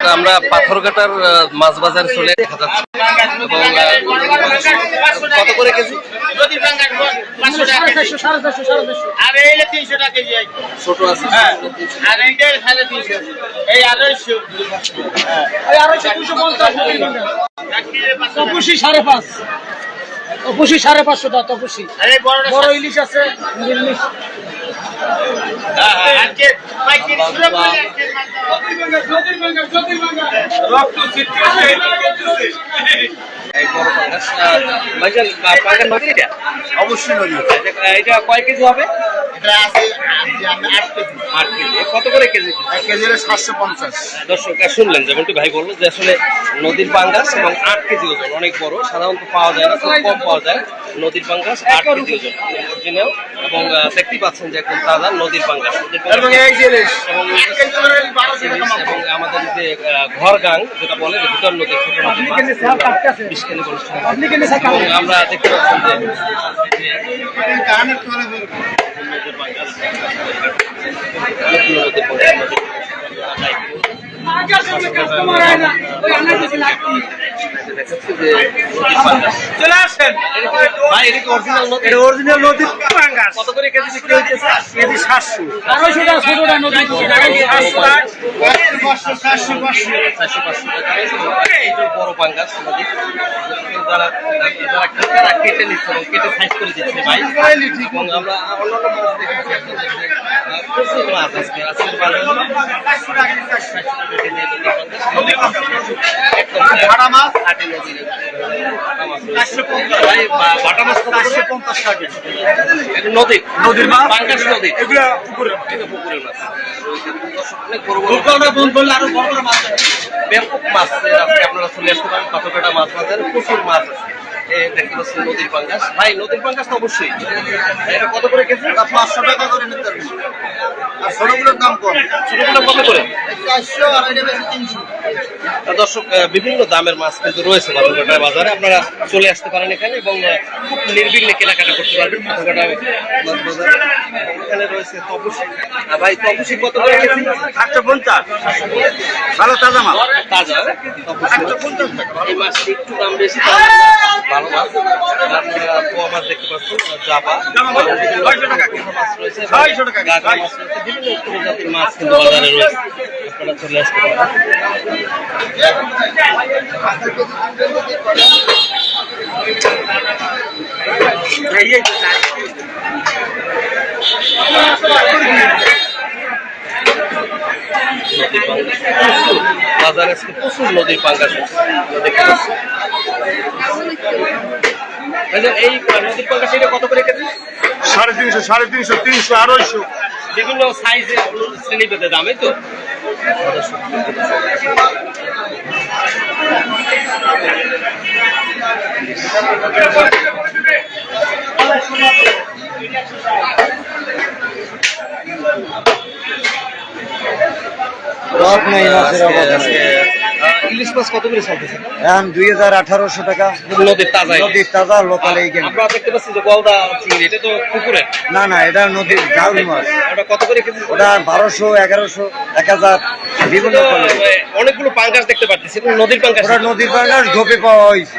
আমরা পাথরঘাটার মাছ বাজার চলে কত করে কেজি সাড়ে পাঁচ তপসি সাড়ে পাঁচশো টাকা তপসি বড় ইলিশ আছে। ইলিশ এটা অবশ্যই এটা কয় কেজি হবে? এটা আছে আট কেজি। কত করে কেজি? কেজি সাতশো পঞ্চাশ। দর্শক শুনলেন যেমনটি ভাই বলল যে আসলে নদীর পাঙ্গাস এবং আট কেজি ওজন অনেক বড় সাধারণত পাওয়া যায় না খুব কম পাওয়া যায়। নদীর পাঙ্গাস আট কেজি ওজন। অরিজিনাল এবং আহ, দেখতেই পাচ্ছেন যে একদম তাজা নদীর পাঙ্গাস এবং আমাদের যে ঘর গাং যেটা বলে যে ভিতর নদী আমরা দেখতে পাচ্ছেন যে যে কানের তলে বের- নদীর পাঙ্গাস অনেকগুলো নদীর পাঙ্গাস, কাস্টমার হয় না ওই আনা দিছি লাগতি চলে আসেন। ভাই এটা কি অরিজিনাল নদী? এটা অরিজিনাল নদীর পাঙ্গাস। কত করে কেজি বিক্রি হইতেছে কেজি সাতশো। আড়াইশো টাকা ছোটটা নদী। পাঁচশো চারশো পাঁচশো। চারশো টাকা। এটা বড় পাঙ্গাস নদী। যারা যারা ক্রেতারা কেটে নিচ্ছে কেটে সাইজ করে দিচ্ছে ভাই। এবং আমরা অন্যান্য মাছ দেখেছি আপনাদের যে, আহ, প্রচুর মাছ আজকে। আজকের বাজারে চারশো টাকা কেজি, চারশো টাকা। একদম ভাড়া মাছ নদীর মাছ রয়েছে। চারশো পঞ্চাশ ভাই বা- বাটা মাছ কত করে? চারশো পঞ্চাশ টাকা কেজি। এটা নদী নদীর মাছ? পাঙ্গাস নদী এগুলা পুকুরের মাছ। মাছ অনেক বড় বড় আরও বড় বড় মাছ ব্যাপক মাছ আজকে আপনারা চলে আসতে পারেন পাথরঘাটা মাছ বাজারে প্রচুর মাছ আছে দেখতে পাচ্ছেন নদীর পাঙ্গাস ভাই নদীর পাঙ্গাস তো অবশ্যই এটা কত করে কেজি পাঁচশো টাকা করে নিতে পারবি। আর ছোটগুলোর দাম কম ছোটগুলো কত করে চারশো আর এটা তিনশো দর্শক বিভিন্ন দামের মাছ কিন্তু রয়েছে পাথরঘাটা বাজারে। আপনারা চলে আসতে পারেন এখানে এবং খুব নির্বিঘ্নে কেনাকাটা করতে পারবেন। পাথরঘাটা এখানে রয়েছে তপসি ভাই তপসি কত করে আটশো পঞ্চাশ। ভালো তাজা মাছ। তাজা? এই মাছটি একটু দাম বেশি ভালো মাছ। পোয়া মাছ দেখতে পাচ্ছেন জাবা। জামা মাছ, রয়েছে। বিভিন্ন প্রজাতির মাছ কিন্তু বাজারে রয়েছে। আপনারা চলে আসতে পারেন। বাজারে আজকে প্রচুর এই নদীর পাঙ্গাস কত করে কেজি? সাড়ে তিনশো সাড়ে তিনশো তিনশো, আড়াইশো। বিভিন্ন সাইজে শ্রেণি পেতে দাম তো। রাত নেই মাছের অভাব ইলিশ মাছ কত করে চলতেছে? এখন দুই হাজার আঠারোশো টাকা। নদীর তাজা নদীর তাজা লোকাল এইখানে আমরা দেখতে পাচ্ছি যে গলদা চিংড়ি এটা তো পুকুরে? না না এটা নদীর জাল মাছ। ওটা কত করে কেজি? ওটা বারোশো এগারোশো এক হাজার বিভিন্ন অনেকগুলো পাঙ্কাশ দেখতে পাচ্ছি নদীর পাঙ্কাশ ওটা নদীর পাঙ্কাশ ঢোপে পাওয়া হয়েছে।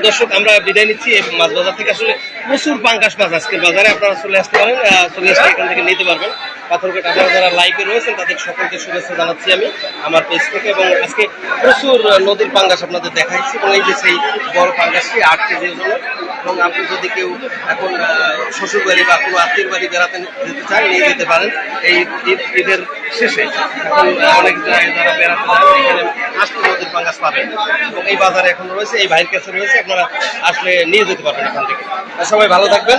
দর্শক আমরা বিদায় নিচ্ছি। মাছ বাজার থেকে আসলে প্রচুর পাঙ্গাস মাছ আজকের বাজারে। আপনারা চলে আসতে পারেন চলে আসলে এখান থেকে নিতে পারবেন। পাথরঘাট আপনারা যারা লাইভে রয়েছেন তাদের সকলকে শুভেচ্ছা জানাচ্ছি আমি আমার পেজ থেকে এবং আজকে প্রচুর নদীর পাঙ্গাস আপনাদের দেখাচ্ছি এবং এই যে সেই বড় পাঙ্গাসটি আট কেজি ওজনের। এবং আপনি যদি কেউ এখন আহ, শ্বশুর বাড়ি বা কোনো আত্মীয় বাড়ি বেড়াতে যেতে চান নিয়ে যেতে পারেন। এই ঈদ- ঈদের শেষে। এখন অনেক জায়গায় যারা বেড়াতে যান এখানে আসলে নদীর পাঙ্গাস পাবেন এবং এই বাজারে এখন রয়েছে, এই ভাইয়ের কাছে রয়েছে, আপনারা আসলে নিয়ে যেতে পারবেন এখান থেকে। সবাই ভালো থাকবেন।